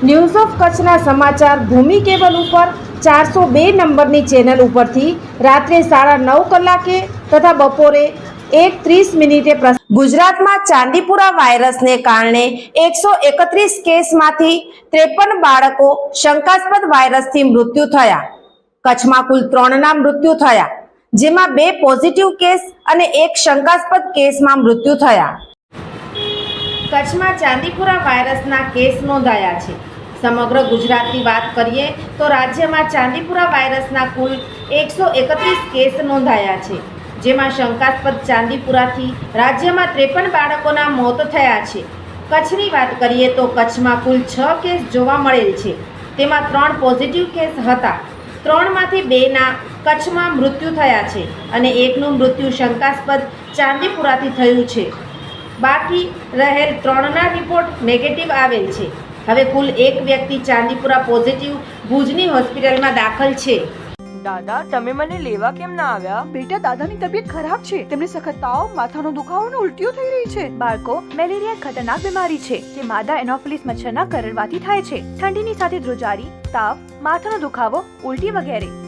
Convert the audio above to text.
news of કચ્છના સમાચાર ભૂમિ cable ઉપર ચારસો બે નંબરની ચેનલ ઉપરથી રાત્રે સાડા નવ કલાકે તથા બપોરે એક ત્રીસ મિનિટે ગુજરાતમાં ચાંદીપુરા વાયરસને કારણે એકસો એકત્રીસ કેસમાંથી ત્રેપન બાળકો શંકાસ્પદ વાયરસથી મૃત્યુ થયા. કચ્છમાં કુલ ત્રણના મૃત્યુ થયા, જેમાં બે પોઝિટિવ કેસ અને એક શંકાસ્પદ કેસમાં મૃત્યુ થયા. કચ્છમાં ચાંદીપુરા વાયરસના કેસ નોંધાયા છે. સમગ્ર ગુજરાતની વાત કરીએ તો રાજ્યમાં ચાંદીપુરા વાયરસના કુલ એકસો એકત્રીસ કેસ નોંધાયા છે, જેમાં શંકાસ્પદ ચાંદીપુરાથી રાજ્યમાં ત્રેપન બાળકોના મોત થયા છે. કચ્છની વાત કરીએ તો કચ્છમાં કુલ છ કેસ જોવા મળેલ છે, તેમાં ત્રણ પોઝિટિવ કેસ હતા. ત્રણમાંથી બેના કચ્છમાં મૃત્યુ થયા છે અને એકનું મૃત્યુ શંકાસ્પદ ચાંદીપુરાથી થયું છે. બાકી રહેલ ત્રણના રિપોર્ટ નેગેટિવ આવેલ છે. હવે કુલ એક વ્યક્તિ ચાંદીપુરા પોઝિટિવ ભુજની હોસ્પિટલમાં દાખલ છે. દાદા તમે મને લેવા કેમ ના આવ્યા? બેટા દાદાની તબિયત ખરાબ છે. તેમને સખત તાવ માથાનો દુખાવો અને ઉલટીઓ થઈ રહી છે. બાળકો મેલેરિયા ખતરનાક બીમારી છે જે માદા એનોફિલિસ મચ્છરના કરડવાથી થાય છે. ઠંડીની સાથે ધ્રુજારી તાવ માથાનો દુખાવો ઉલટી વગેરે.